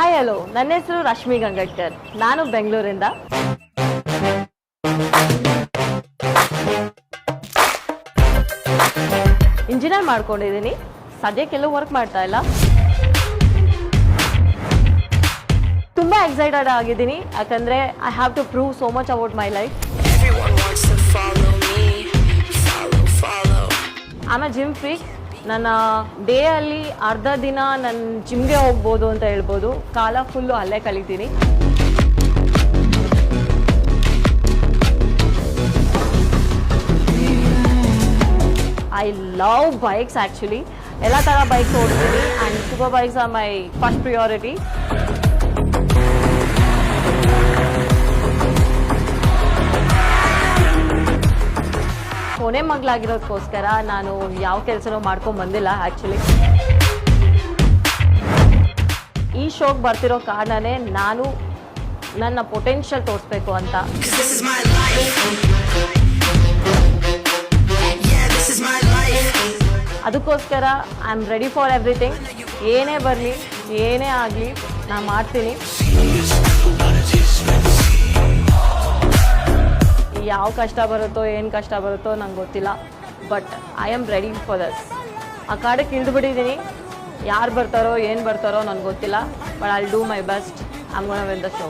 Hi hello ನನ್ನ ಹೆಸರು ರಶ್ಮಿ ಗಂಗಡ್ಕರ್ ನಾನು ಬೆಂಗಳೂರಿಂದ. ಇಂಜಿನಿಯರ್ ಮಾಡ್ಕೊಂಡಿದ್ದೀನಿ. ಸದ್ಯಕ್ಕೆಲ್ಲೂ ವರ್ಕ್ ಮಾಡ್ತಾ ಇಲ್ಲ. ತುಂಬ ಎಕ್ಸೈಟೆಡ್ ಆಗಿದ್ದೀನಿ. ಯಾಕಂದರೆ I have to prove so much about my life ಆಮೇಲೆ ಜಿಮ್ ಫ್ರೀ ನನ್ನ ಡೇ ಅಲ್ಲಿ ಅರ್ಧ ದಿನ ನನ್ನ ಜಿಮ್ಗೆ ಹೋಗ್ಬೋದು ಅಂತ ಹೇಳ್ಬೋದು. ಕಾಲ ಫುಲ್ಲು ಅಲ್ಲೇ ಕಲಿತೀನಿ. ಐ ಲವ್ ಬೈಕ್ಸ್ ಆ್ಯಕ್ಚುಲಿ ಎಲ್ಲ ಥರ bikes ಓಡ್ತೀನಿ. And super bikes are my first priority ಕೊನೆ ಮಗಳಾಗಿರೋದಕ್ಕೋಸ್ಕರ ನಾನು ಯಾವ ಕೆಲಸನೂ ಮಾಡ್ಕೊಂಡು ಬಂದಿಲ್ಲ ಆ್ಯಕ್ಚುಲಿ ಈ ಶೋಗೆ ಬರ್ತಿರೋ ಕಾರಣನೇ ನಾನು ನನ್ನ ಪೊಟೆನ್ಷಿಯಲ್ ತೋರಿಸ್ಬೇಕು ಅಂತ. ಅದಕ್ಕೋಸ್ಕರ I am ready for everything ಏನೇ ಬರಲಿ, ಏನೇ ಆಗಲಿ, ನಾನು ಮಾಡ್ತೀನಿ. ಯಾವ ಕಷ್ಟ ಬರುತ್ತೋ, ಏನು ಕಷ್ಟ ಬರುತ್ತೋ ನಂಗೆ ಗೊತ್ತಿಲ್ಲ. But I am ready for this ಆ ಕಾಡಕ್ಕೆ ಇಳಿದುಬಿಟ್ಟಿದ್ದೀನಿ ಯಾರು ಬರ್ತಾರೋ, ಏನು ಬರ್ತಾರೋ ನನಗೆ ಗೊತ್ತಿಲ್ಲ. But I do my best am gonna the show